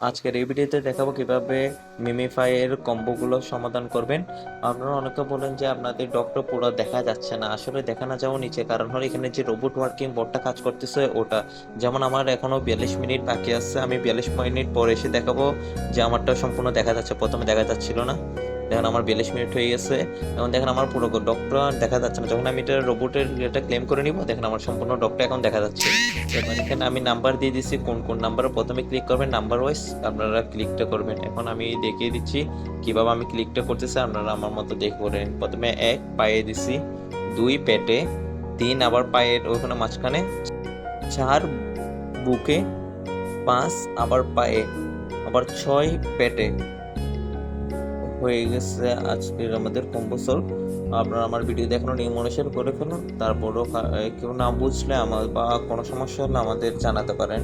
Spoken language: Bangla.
আজকের এই ভিডিওতে দেখাবো কীভাবে মিমিফাই এর কম্বোগুলো সমাধান করবেন। আপনারা অনেকে বলেন যে আপনাদের ডক্টর পুরো দেখা যাচ্ছে না। আসলে দেখা না যাওয়া নিচে, কারণ হলো এখানে যে রোবট ওয়ার্কিং বোর্ডটা কাজ করতেছে, ওটা। যেমন আমার এখনও বিয়াল্লিশ মিনিট বাকি আছে, আমি বিয়াল্লিশ মিনিট পরে এসে দেখাবো যে আমারটা সম্পূর্ণ দেখা যাচ্ছে, প্রথমে দেখা যাচ্ছিল না। দেখেন আমার বিয়াল্লিশ মিনিট হয়ে গেছে। এখন দেখেন আমার পুরো ডক্টর দেখা যাচ্ছে না। যখন আমি এটা রোবটের এটা ক্লেম করে নিব, দেখেন আমার সম্পূর্ণ ডক্টর এখন দেখা যাচ্ছে। এবার এখানে আমি নাম্বার দিয়ে দিচ্ছি কোন কোন নাম্বারে প্রথমে ক্লিক করবেন নাম্বার ওয়াইজ আপনারা ক্লিকটা করবেন। এখন আমি দেখিয়ে দিচ্ছি, কীভাবে আমি ক্লিকটা করতেছি, আপনারা আমার মতো দেখে করেন প্রথমে এক, পায়ে দিছি, দুই পেটে, তিন আবার পায়ের ওখানে মাঝখানে, চার বুকে, পাঁচ আবার পায়ে, আবার ছয় পেটে। হয়ে গেছে আজকের আমাদের কম্বো সলভ আপনারা আমার ভিডিও দেখানো নিয়ম অনুসারে করে ফেলুন, তারপরও কেউ না বুঝলে আমার বা কোনো সমস্যা হলে আমাদের জানাতে পারেন।